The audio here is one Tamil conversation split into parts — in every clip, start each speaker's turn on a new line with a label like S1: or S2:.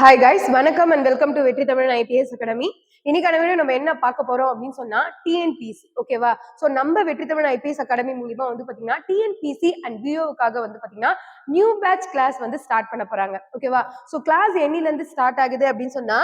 S1: ஹாய் கைஸ் வணக்கம் and welcome to Vetri Tamil IPS academy இன்னைக்கான வீடியோ நம்ம என்ன பார்க்க போறோம் அப்படின்னு சொன்னா டிஎன்பிசி ஓகேவா ஸோ நம்ம வெற்றி தமிழ் ஐபிஎஸ் அகாடமி மூலியமா வந்து பாத்தீங்கன்னா டிஎன்பிசி அண்ட் பிஓவுக்காக வந்து பாத்தீங்கன்னா நியூ பேட்ச் கிளாஸ் வந்து ஸ்டார்ட் பண்ண போறாங்க ஓகேவா ஸோ கிளாஸ் எண்ணில இருந்து ஸ்டார்ட் ஆகுது அப்படின்னு சொன்னா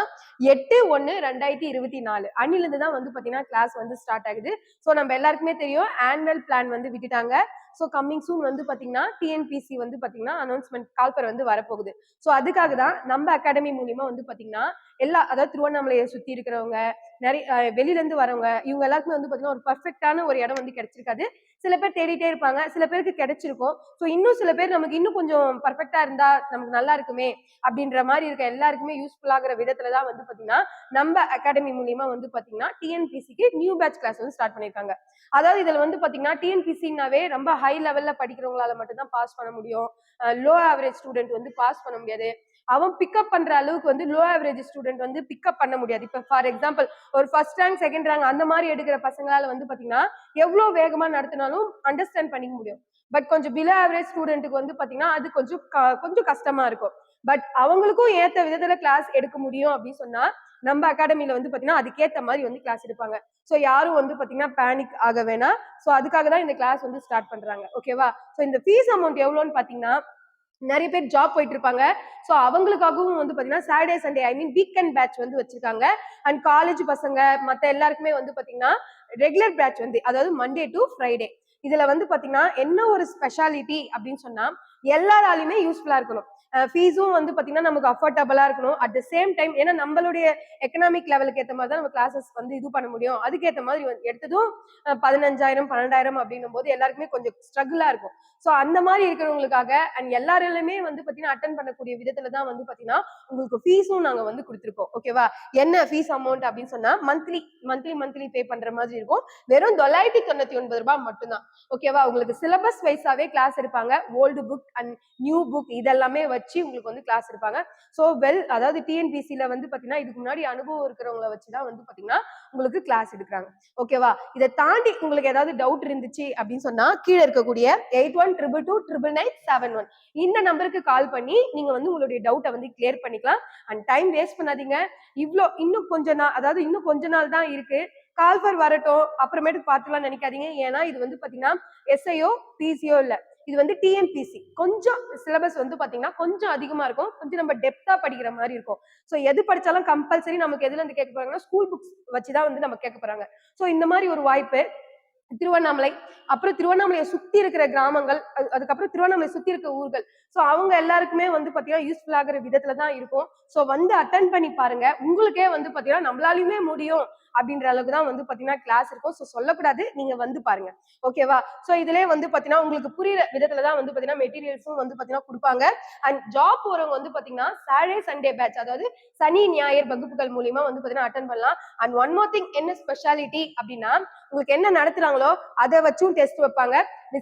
S1: எட்டு ஒன்னு ரெண்டாயிரத்தி இருபத்தி நாலு. அன்னில இருந்து தான் வந்து பாத்தீங்கன்னா கிளாஸ் வந்து ஸ்டார்ட் ஆகுது. ஸோ நம்ம எல்லாருக்குமே தெரியும் ஆனுவல் பிளான் வந்து விட்டுட்டாங்க. ஸோ கம்மிங் சூன் வந்து பார்த்தீங்கன்னா டிஎன்பிசி வந்து பார்த்தீங்கன்னா அனௌன்ஸ்மெண்ட் கால்பர் வந்து வரப்போகுது. ஸோ அதுக்காக தான் நம்ம அகாடமி மூலியமா வந்து பார்த்தீங்கன்னா எல்லா அதாவது திருவண்ணாமலையை சுற்றி இருக்கிறவங்க நிறைய வெளியிலேருந்து வரவங்க இவங்க எல்லாருக்குமே வந்து பார்த்தீங்கன்னா ஒரு பர்ஃபெக்டான ஒரு இடம் வந்து கிடைச்சிருக்காது. சில பேர் தேடிட்டே இருப்பாங்க சில பேருக்கு கிடைச்சிருக்கும். ஸோ இன்னும் சில பேர் நமக்கு இன்னும் கொஞ்சம் பர்ஃபெக்டா இருந்தா நமக்கு நல்லா இருக்குமே அப்படின்ற மாதிரி இருக்க எல்லாருக்குமே யூஸ்ஃபுல் ஆகிற விதத்துல தான் வந்து பார்த்தீங்கன்னா நம்ம அகாடமி மூலியமா வந்து பார்த்தீங்கன்னா டிஎன்பிசிக்கு நியூ பேட்ச் கிளாஸ் வந்து ஸ்டார்ட் பண்ணியிருக்காங்க அதாவது இதுல வந்து பார்த்தீங்கன்னா டிஎன்பிசினாவே ரொம்ப ஹை லெவல்ல படிக்கிறவங்களால மட்டும்தான் பாஸ் பண்ண முடியும். லோ ஆவரேஜ் ஸ்டூடெண்ட் வந்து பாஸ் பண்ண முடியாது. அவன் பிக்கப் பண்ற அளவுக்கு வந்து லோ ஆவரேஜ் ஸ்டூடெண்ட் வந்து பிக்கப் பண்ண முடியாது. இப்போ ஃபார் எக்ஸாம்பிள் ஒரு ஃபர்ஸ்ட் ரேங்க் செகண்ட் ரேங்க் அந்த மாதிரி எடுக்கிற பசங்களால வந்து பாத்தீங்கன்னா எவ்வளவு வேகமா நடத்தினாலும் அண்டர்ஸ்டாண்ட் பண்ணிக்க முடியும். பட் கொஞ்சம் பிலோ ஆவரேஜ் ஸ்டூடெண்ட்டுக்கு வந்து பாத்தீங்கன்னா அது கொஞ்சம் க- கொஞ்சம் கஷ்டமா இருக்கும். பட் அவங்களுக்கும் ஏத்த விதத்துல கிளாஸ் எடுக்க முடியும் அப்படின்னு சொன்னா நம்ம அகாடமில வந்து பாத்தீங்கன்னா அதுக்கேத்த மாதிரி வந்து கிளாஸ் எடுப்பாங்க. ஸோ யாரும் வந்து பாத்தீங்கன்னா பேனிக் ஆக வேணாம். ஸோ அதுக்காக தான் இந்த கிளாஸ் வந்து ஸ்டார்ட் பண்றாங்க. ஓகேவா ஸோ இந்த ஃபீஸ் அமௌண்ட் எவ்வளோன்னு பாத்தீங்கன்னா நிறைய பேர் ஜாப் போயிட்டு இருப்பாங்க ஸோ அவங்களுக்காகவும் வந்து பார்த்தீங்கன்னா Saturday Sunday I mean weekend batch வந்து வச்சிருக்காங்க. அண்ட் காலேஜ் பசங்க மற்ற எல்லாருக்குமே வந்து பார்த்தீங்கன்னா ரெகுலர் பேட்ச் வந்து அதாவது மண்டே டு ஃப்ரைடே இதுல வந்து பாத்தீங்கன்னா என்ன ஒரு ஸ்பெஷாலிட்டி அப்படின்னு சொன்னா எல்லாராலையுமே யூஸ்ஃபுல்லா இருக்கணும். ஃபீஸும் வந்து பாத்தீங்கன்னா நமக்கு அஃபோர்டபுளா இருக்கணும். அட் த சேம் டைம் ஏன்னா நம்மளுடைய எக்கனாமிக் லெவலுக்கு ஏற்ற மாதிரி தான் நம்ம கிளாஸஸ் வந்து இது பண்ண முடியும். அதுக்கேற்ற மாதிரி எடுத்ததும் பதினஞ்சாயிரம் பன்னெண்டாயிரம் அப்படின்னும் போது எல்லாருக்குமே கொஞ்சம் ஸ்ட்ரகிளா இருக்கும். ஸோ அந்த மாதிரி இருக்கிறவங்களுக்காக அண்ட் எல்லாராலுமே வந்து பாத்தீங்கன்னா அட்டன் பண்ணக்கூடிய விதத்துல தான் வந்து பாத்தீங்கன்னா உங்களுக்கு ஃபீஸும் நாங்க வந்து கொடுத்துருக்கோம். ஓகேவா என்ன ஃபீஸ் அமௌண்ட் அப்படின்னு சொன்னா மந்த்லி மந்த்லி மந்த்லி பே பண்ற மாதிரி இருக்கும். வெறும் தொள்ளாயிரத்தி தொண்ணூத்தி ஒன்பது ரூபாய் மட்டும்தான். ஓகேவா உங்களுக்கு சிலபஸ் வைஸாவே கிளாஸ் எடுப்பாங்க. Old book and new book இதெல்லாமே வச்சு வச்சு உங்களுக்கு வந்து கிளாஸ் எடுப்பாங்க. ஸோ வெல் அதாவது டிஎன்பிசியில் வந்து பார்த்தீங்கன்னா இதுக்கு முன்னாடி அனுபவம் இருக்கிறவங்கள வச்சு தான் வந்து பார்த்தீங்கன்னா உங்களுக்கு கிளாஸ் எடுக்கிறாங்க. ஓகேவா இதை தாண்டி உங்களுக்கு ஏதாவது டவுட் இருந்துச்சு அப்படின்னு சொன்னால் கீழே இருக்கக்கூடிய eight one triple two triple nine seven one இந்த நம்பருக்கு கால் பண்ணி நீங்கள் வந்து உங்களுடைய டவுட்டை வந்து கிளியர் பண்ணிக்கலாம். அண்ட் டைம் வேஸ்ட் பண்ணாதீங்க. இவ்வளோ இன்னும் கொஞ்ச நாள் அதாவது இன்னும் கொஞ்ச நாள் தான் இருக்கு. கால்ஃபர் வரட்டும். அப்புறமேட்டு பார்த்துலாம் நினைக்காதீங்க. ஏன்னா இது வந்து பார்த்தீங்கன்னா எஸ்ஐயோ பிசியோ இல்லை. இது வந்து டிஎன்பிசி கொஞ்சம் சிலபஸ் வந்து பாத்தீங்கன்னா கொஞ்சம் அதிகமா இருக்கும். கொஞ்சம் நம்ம டெப்தா படிக்கிற மாதிரி இருக்கும். ஸோ எது படிச்சாலும் கம்பல்சரி நமக்கு எதுல இருந்து கேட்க போறாங்கன்னா ஸ்கூல் புக்ஸ் வச்சுதான் வந்து நம்ம கேட்க போறாங்க. ஸோ இந்த மாதிரி ஒரு வாய்ப்பு. திருவண்ணாமலை அப்புறம் திருவண்ணாமலையை சுத்தி இருக்கிற கிராமங்கள் அது- அதுக்கப்புறம் திருவண்ணாமலை சுத்தி இருக்க ஊர்கள். ஸோ அவங்க எல்லாருக்குமே வந்து பாத்தீங்கன்னா யூஸ்ஃபுல் ஆகிற விதத்துல தான் இருக்கும். ஸோ வந்து அட்டன் பண்ணி பாருங்க. உங்களுக்கே வந்து பாத்தீங்கன்னா நம்மளாலையுமே முடியும் அப்படின்ற அளவுக்கு தான் வந்து பாத்தீங்கன்னா கிளாஸ் இருக்கும். ஸோ சொல்லக்கூடாது. நீங்க வந்து பாருங்க. ஓகேவா ஸோ இதுல வந்து பாத்தீங்கன்னா உங்களுக்கு புரியுற விதத்துல தான் வந்து பாத்தீங்கன்னா மெட்டீரியல்ஸும் வந்து பாத்தீங்கன்னா கொடுப்பாங்க. அண்ட் ஜாப் போறவங்க வந்து பாத்தீங்கன்னா சாட்டர்டே சண்டே பேட்ச் அதாவது சனி ஞாயிறு வகுப்புகள் மூலியமா வந்து பாத்தீங்கன்னா அட்டன் பண்ணலாம். அண்ட் ஒன் மோர் திங் என்ன ஸ்பெஷாலிட்டி அப்படின்னா உங்களுக்கு என்ன நடத்துறாங்களோ அதை வச்சும் டெஸ்ட் வைப்பாங்க.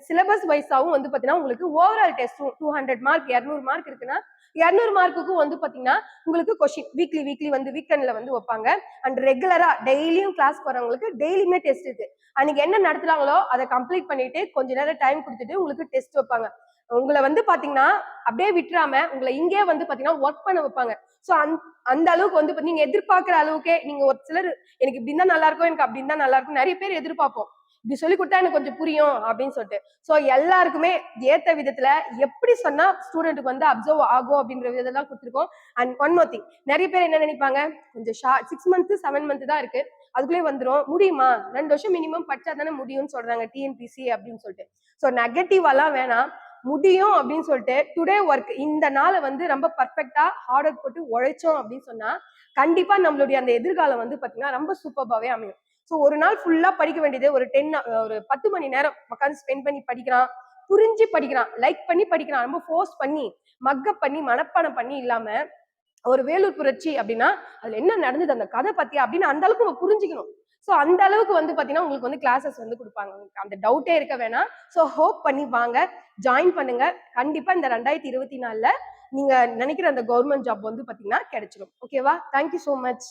S1: சிலபஸ் வைஸாவும் வந்து பாத்தீங்கன்னா உங்களுக்கு ஓவரால் டெஸ்ட்டும் டூ ஹண்ட்ரட் மார்க் இரநூறு மார்க் இருக்குன்னா இரநூறு மார்க்குக்கும் வந்து பாத்தீங்கன்னா உங்களுக்கு கொஷின் வீக்லி வீக்லி வந்து வீக்கெண்ட்ல வந்து வைப்பாங்க. அண்ட் ரெகுலரா டெய்லியும் கிளாஸ் போறவங்களுக்கு டெய்லியுமே டெஸ்ட் இருக்கு. அன்னைக்கு என்ன நடத்துறாங்களோ அதை கம்ப்ளீட் பண்ணிட்டு கொஞ்ச நேரம் டைம் கொடுத்துட்டு உங்களுக்கு டெஸ்ட் வைப்பாங்க. உங்களை வந்து பாத்தீங்கன்னா அப்படியே விட்டுறாம உங்களை இங்கே வந்து பாத்தீங்கன்னா ஒர்க் பண்ண வைப்பாங்க. ஸோ அந் அந்த அளவுக்கு வந்து நீங்க எதிர்பார்க்குற அளவுக்கே நீங்க ஒரு சிலர் எனக்கு இப்படி தான் நல்லா இருக்கும் எனக்கு அப்படின்னு தான் நல்லா இருக்கும் நிறைய பேர் எதிர்பார்ப்போம். இப்படி சொல்லி கொடுத்தா எனக்கு கொஞ்சம் புரியும் அப்படின்னு சொல்லிட்டு. ஸோ எல்லாருக்குமே ஏத்த விதத்துல எப்படி சொன்னா ஸ்டூடெண்ட்டுக்கு வந்து அப்சர்வ் ஆகும் அப்படின்ற விதத்தெல்லாம் கொடுத்துருக்கோம். அண்ட் ஒன் மோர் திங் நிறைய பேர் என்ன நினைப்பாங்க? கொஞ்சம் ஷா சிக்ஸ் மந்த் செவன் மந்த் தான் இருக்கு. அதுக்குள்ளே வந்துடும் முடியுமா? ரெண்டு வருஷம் மினிமம் படிச்சா தானே முடியும்னு சொல்றாங்க டிஎன்பிசி அப்படின்னு சொல்லிட்டு. ஸோ நெகட்டிவாலாம் வேணாம். முடியும் அப்படின்னு சொல்லிட்டு டுடே ஒர்க் இந்த நாளை வந்து ரொம்ப பர்ஃபெக்டா ஹார்ட் ஒர்க் போட்டு உழைச்சோம் அப்படின்னு சொன்னா கண்டிப்பா நம்மளுடைய அந்த எதிர்காலம் வந்து பாத்தீங்கன்னா ரொம்ப சூப்பர்பாவே அமையும். ஸோ ஒரு நாள் ஃபுல்லா படிக்க வேண்டியது ஒரு டென் ஒரு பத்து மணி நேரம். உட்காந்து ஸ்பெண்ட் பண்ணி படிக்கிறான் புரிஞ்சு படிக்கிறான் லைக் பண்ணி படிக்கிறான் ரொம்ப ஃபோர்ஸ் பண்ணி மக்கப் பண்ணி மனப்பாடம் பண்ணி இல்லாம ஒரு வேலூர் புரட்சி அப்படின்னா அதுல என்ன நடந்தது அந்த கதை பத்தி அப்படின்னு அந்த அளவுக்கு நம்ம புரிஞ்சுக்கணும். ஸோ அந்த அளவுக்கு வந்து பாத்தீங்கன்னா உங்களுக்கு வந்து கிளாஸஸ் வந்து கொடுப்பாங்க. உங்களுக்கு அந்த டவுட்டே இருக்க வேணாம். ஸோ ஹோப் பண்ணி வாங்க ஜாயின் பண்ணுங்க. கண்டிப்பா இந்த ரெண்டாயிரத்தி இருபத்தி நாலுல நீங்க நினைக்கிற அந்த கவர்மெண்ட் ஜாப் வந்து பாத்தீங்கன்னா கிடைச்சிடும் ஓகேவா தேங்க்யூ ஸோ மச்